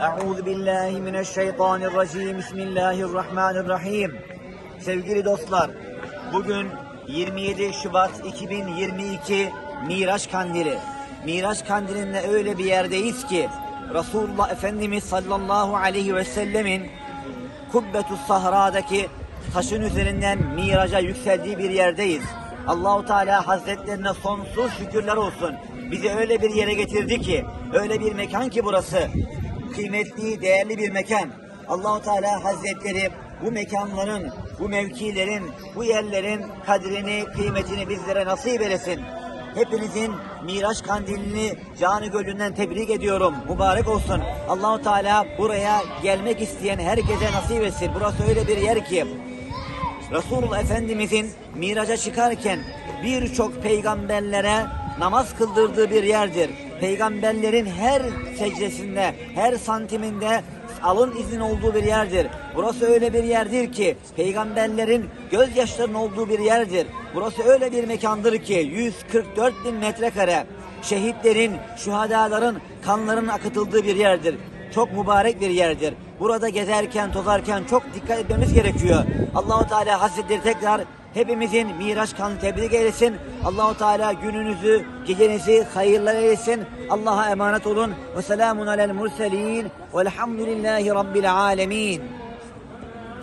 Euzu billahi mineşşeytanirracim. Bismillahirrahmanirrahim. Sevgili dostlar, bugün 27 Şubat 2022 Miraç Kandili. Miraç Kandili'nde öyle bir yerdeyiz ki Resulullah Efendimiz sallallahu aleyhi ve sellemin Kubbetus Sahra'daki taşın üzerinden miraca yükseldiği bir yerdeyiz. Allahu Teala Hazretlerine sonsuz şükürler olsun. Bizi öyle bir yere getirdi ki, öyle bir mekan ki burası. Kıymetli, değerli bir mekan. Allahu Teala Hazretleri bu mekanların, bu mevkilerin, bu yerlerin kadrini, kıymetini bizlere nasip eylesin. Hepinizin Miraç kandilini canı gönlünden tebrik ediyorum. Mübarek olsun. Allahu Teala buraya gelmek isteyen herkese nasip etsin. Burası öyle bir yer ki Resulullah Efendimizin miraca çıkarken birçok peygamberlere namaz kıldırdığı bir yerdir. Peygamberlerin her secdesinde, her santiminde alın izin olduğu bir yerdir. Burası öyle bir yerdir ki peygamberlerin gözyaşlarının olduğu bir yerdir. Burası öyle bir mekandır ki 144 bin metrekare şehitlerin, şuhadaların kanlarının akıtıldığı bir yerdir çok mübarek bir yerdir. Burada gezerken, tozarken çok dikkat etmemiz gerekiyor. Allahu Teala Hazretleri tekrar hepimizin Miraç kanı tebrik eylesin. Allahu Teala gününüzü, gecenizi hayırlar eylesin. Allah'a emanet olun. Ve selamun alel murselin. Velhamdülillahi Rabbil alemin.